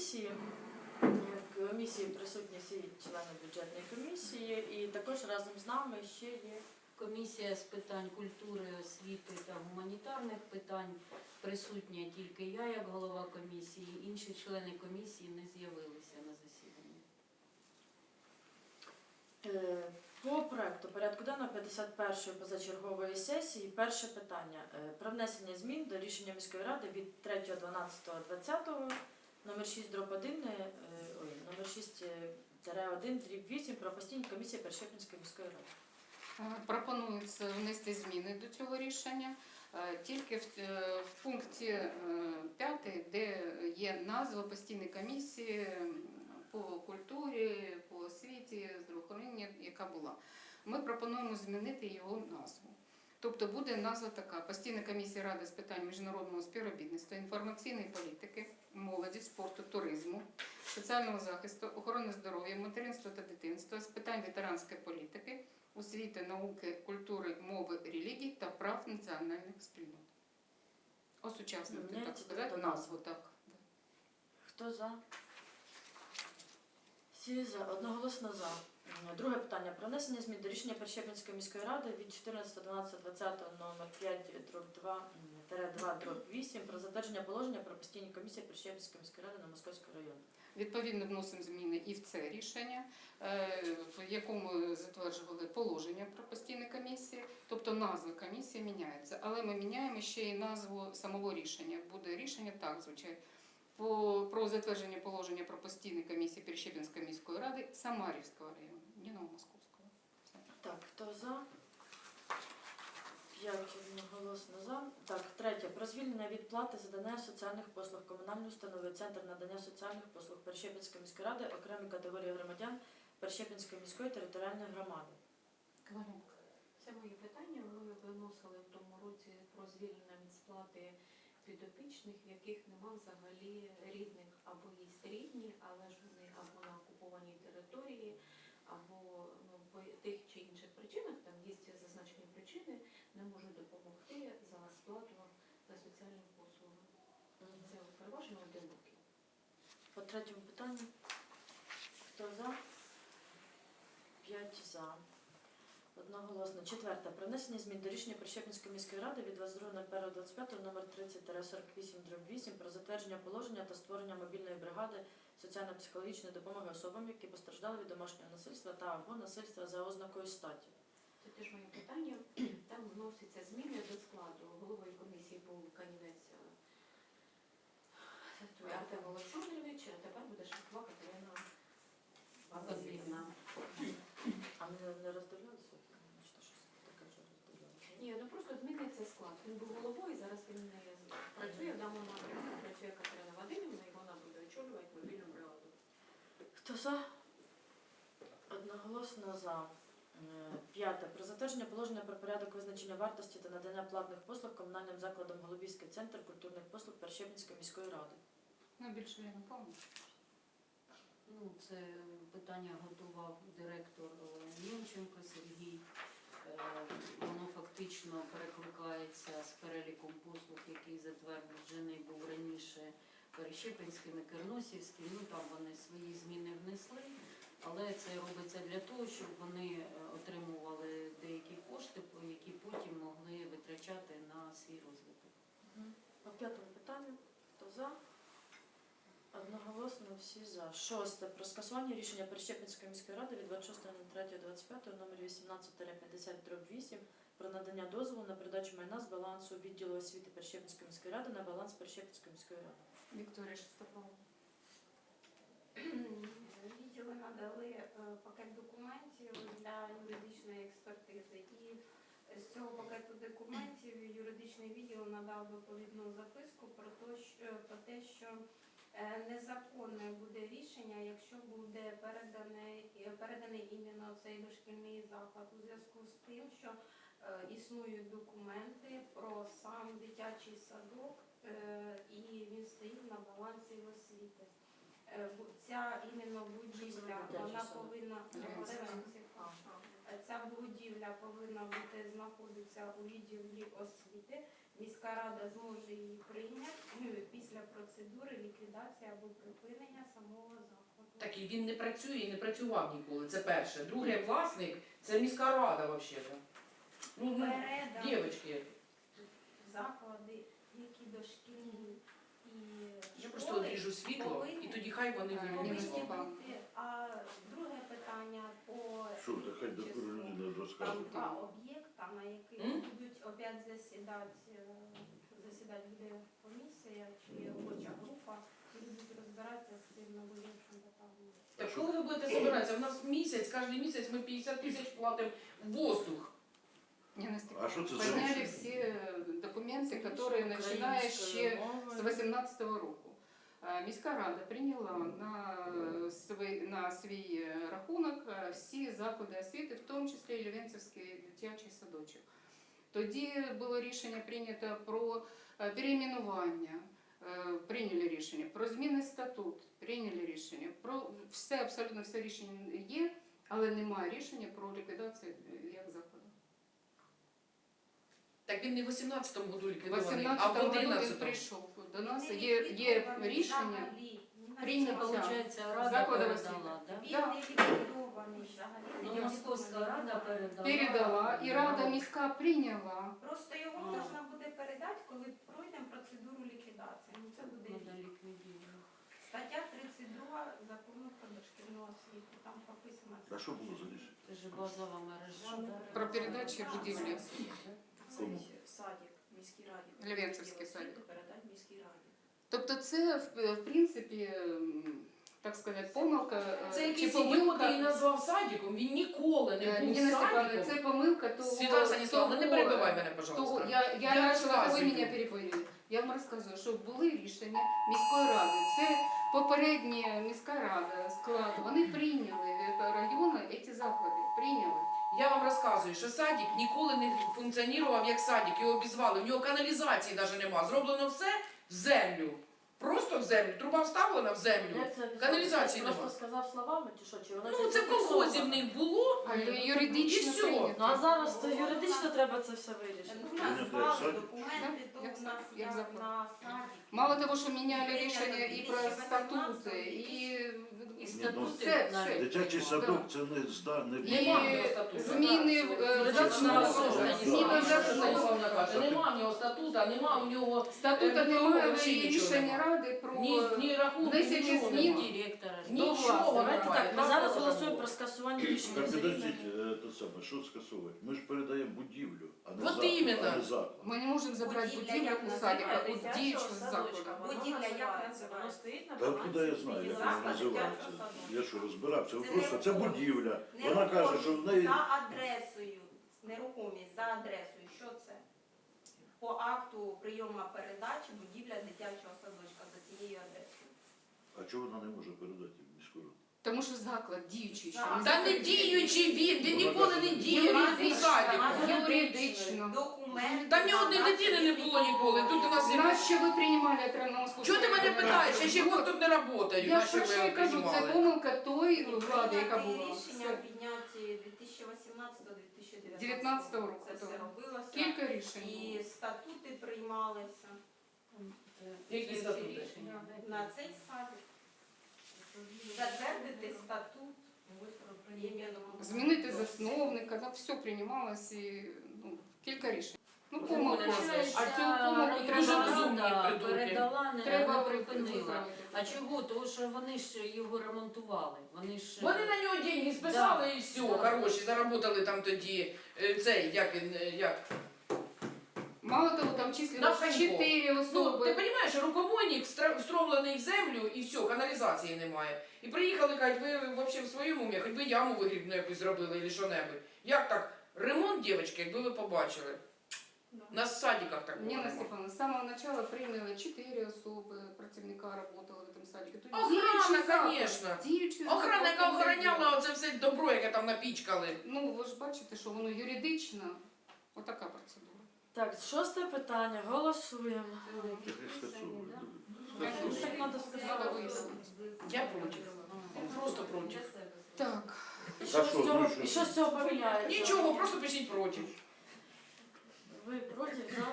комісії. Комісії присутні всі члени бюджетної комісії, і також разом з нами ще є Комісія з питань культури, освіти та гуманітарних питань присутня тільки я, як голова комісії. Інші члени комісії не з'явилися на засіданні. Е, По проекту порядку денного 51-ї позачергової сесії перше питання Е, про внесення змін до рішення міської ради від 3.12.20 номер 6 дроб 1, е, ой, номер 6 1 дріб 8 про постійні комісії Першепінської міської ради. Е, Пропонується внести зміни до цього рішення е, тільки в, е, в пункті 5, де є назва постійної комісії по культурі, по освіті, здравоохоронні, яка була. Ми пропонуємо змінити його назву. Тобто буде назва така: постійна комісія Ради з питань міжнародного співробітництва, інформаційної політики, молоді, спорту, туризму, соціального захисту, охорони здоров'я, материнства та дитинства, з питань ветеранської політики, освіти, науки, культури, мови, релігій та прав національних спільнот. Осучаснити, так сказати, назву так. Хто за? Всі за. Одноголосно за. М, Друге питання. Про внесення змін до рішення Перещепінської міської ради від 14.12.20 номер 5 дроб 2 м, тире 2 дроб 8 про затвердження положення про постійні комісії Перещепінської міської ради на Московського району. Відповідно, вносимо зміни і в це рішення, е, в якому затверджували положення про постійні комісії, тобто назва комісії міняється. Але ми міняємо ще й назву самого рішення. Буде рішення так звучить. Про затвердження положення про постійні комісії Перещепінської міської ради Самарівського району, не Новомосковського. Все. Так, хто за? П'ять одноголосно за. Так, третє. Про звільнення від плати за надання соціальних послуг комунальної установи Центр надання соціальних послуг Перещепінської міської ради окремі категорії громадян Перещепінської міської територіальної громади. Коваленко. Це мої питання. Ми виносили в тому році про звільнення від сплати підопічних, в яких нема взагалі рідних або є рідні, але ж вони або на окупованій території, або ну, по тих чи інших причинах, там є зазначені причини, не можуть допомогти за сплату за соціальні послуги. Це переважно одинокі. По третьому питанню. Хто за? П'ять за. Одноголосно. Четверте. Про внесення змін до рішення Прищепінської міської ради від 22.01.25 номер 30-48 про затвердження положення та створення мобільної бригади соціально-психологічної допомоги особам, які постраждали від домашнього насильства та або насильства за ознакою статі. Це теж моє питання. Там вносяться зміни до складу. Головою комісії був Канівець е, Артем Олександрович, а тепер буде Шахова Катерина Васильівна. А ми не роздивлялися? Ні, ну просто зміниться склад. Він був головою, зараз він не працює в даному напрямку. Працює Катерина Вадимівна, і вона буде очолювати мобільну бригаду. Хто за? Одноголосно за. Е, П'яте. Про затвердження положення про порядок визначення вартості та надання платних послуг комунальним закладом Голубівський центр культурних послуг Перещепінської міської ради. Ну, більше я не пам'ятаю. Ну, це питання готував директор е, Німченко Сергій. Е, Воно фактично перекликається з переліком послуг, який затверджений був раніше Перещепинським і Керносівським. Ну там вони свої зміни внесли, але це робиться для того, щоб вони е, отримували деякі кошти, які потім могли витрачати на свій розвиток. По п'ятому питанню. Хто за? Одноголосно всі за. Шосте. Про скасування рішення Перещепінської міської ради від 26.03.25 номер 18-50 про надання дозволу на передачу майна з балансу відділу освіти Перещепінської міської ради на баланс Перещепінської міської ради. Вікторія Шестопова. Відділи надали е, пакет документів для юридичної експертизи. І з цього пакету документів юридичний відділ надав доповідну записку про те, що, про те, що незаконне буде рішення, якщо буде переданий, переданий іменно цей дошкільний заклад. У зв'язку з тим, що е, існують документи про сам дитячий садок, е, і він стоїть на балансі освіти. Е, Ця іменно будівля, вона повинна Е, Ця будівля повинна бути знаходитися у відділі освіти. міська рада зможе її прийняти після процедури ліквідації або припинення самого закладу. Так і він не працює і не працював ніколи. Це перше. Друге, власник це міська рада взагалі. Ну, ну, Передав дівчатки, заклади, які дошкільні і я просто школи, одріжу світло повинні- і тоді хай вони Ні, повинні вільні. А друге питання по Що, та хай до людина Там розкаже. два об'єкта, на яких М? будуть опять засідати, е, засідати буде комісія чи робоча група, і будуть розбиратися з цим нововіршим питанням. Так коли ви будете збиратися? У нас місяць, кожен місяць ми 50 тисяч платимо в воздух. Ніна Степановна, А що це за Подняли рішення? всі документи, які починає ще з 18-го року. Е, Міська рада прийняла на свій, на свій рахунок е, всі заходи освіти, в тому числі і Лівенцівський дитячий садочок. Тоді було рішення прийнято про е, перейменування, е, прийняли рішення, про зміни статут, прийняли рішення, про все, абсолютно все рішення є, але немає рішення про ліквідацію е, як закладу. Так він не в 18-му году В ліквідований, 18 а в году він 11-му. прийшов до нас. Є, є рішення. Цьому. Получається, рада передала, да? Він Да. не ліквідований. Ну, Московська рада передала. Передала, і рада міська прийняла. Просто його А. можна буде передати, коли пройдемо процедуру ліквідації. Ну це буде Надо рік. стаття 32 закону про дошкільну освіту. Там прописано. А що було за рішення? Це ж базова мережа. да? Про передачу будівлі. Кому? Садик, міській раді. Левенцівський садик. Передати. Тобто це, в, в принципі, так сказати, помилка е, Це чи якийсь помилка. її назвав садиком, він ніколи не Е, був Ніна Степановна, садиком. це помилка того. Світлана Станіславовна, не того- перебивай мене, того- пожалуйста. я, я, Я начала, ви розказую. мене перебили. Я вам розказую, що були рішення міської ради. Це попередня міська рада, склад. Вони прийняли е, райони ці заклади. Прийняли. Я вам розказую, що садик ніколи не функціонував як садик, його обізвали. В нього каналізації навіть нема. Зроблено все в землю. Просто в землю. Труба вставлена в землю. Як це Каналізації Просто нема. сказав словами, чи що? Чи вона Ну це в колхозі в них було. а І юридично все. прийнято. Ну а зараз то юридично треба це все вирішити. Ну, назвали документи, то у нас як на, садик. Мало того, що міняли рішення і про 2018, статути, і, І ну, статути все, все. Дитячий садок це не зда, не І статуту. зміни в е, заснову, зміни в заснову. Нема в нього статута, нема в нього Статута Е, немає, але є рішення ради про ні, ні рахунку, внесення нічого змін. нема. Директора. Нічого власного. Давайте так, ми зараз голосуємо про скасування рішення. Так, взагалі. підождіть, е, те саме, що скасовувати? Ми ж передаємо будівлю, а не Вот заклад. А не заклад. Ми не можемо забрати як у садика, у Дитячого діючого садочка, закладу. Будівля як називається? називається? Воно стоїть на Та откуда я знаю, як вона Заклад називається? дитячого садочка. Я що, розбирався? Ви Це Просто це нерухомість. будівля. Вона каже, що в неї... За адресою, нерухомість, за адресою. Що це? По акту прийому передачі будівля дитячого садочка за цією адресою. А чого вона не може передати? Тому що заклад діючий. ще Так. Та не діючий він, він ніколи не діяв він. Юридично. Документ. Там ні одної дитини не було ніколи. Тут у нас Знаєш, що ви приймали Треномовську? Чого ти мене питаєш? Я ще год тут не працюю. Я на що про що ви кажу, це приймали? помилка той влади, яка була. рішення Все. підняті 2018-2019 19 року, Це все так. робилося. Кілька рішень І статути приймалися Які статути? рішення. на цей садик. Затвердити статут. Змінити засновника, да, все приймалось і ну, кілька рішень. Ну, Ну, помилка. А цю помилку треба розумні передала, не, Треба припинила. А чого? Тому що вони ж його ремонтували. Вони ж Вони на нього деньги списали Да. і все, Да. хороші, заработали там тоді е, цей, як він, е, як. Мало того, там числилось Навпаки. чотири Ну, ти особи. розумієш, рукомойник встра- встромлений в землю і все, каналізації немає. І приїхали, кажуть, ви взагалі в своєму умі, хоч би яму вигрібну якусь зробили чи що-небудь. Як так? Ремонт, дівчатки, якби ви побачили. На садиках так було. Ніна Степановна, з самого начала прийняли чотири особи, працівника працювали в цьому садику. Тобто Охрана, діючий заклад. звісно. Діючий Охрана, заклад, яка охороняла оце все добро, яке там напічкали. Ну, ви ж бачите, що воно юридично, отака процедура. Так, шосте питання. Голосуємо. Ну, так надо сказати. Я проти. Просто проти. Так, І що з що, цього, ну, і що? з цього поміняється? Нічого, просто пишіть проти. Ви проти, за?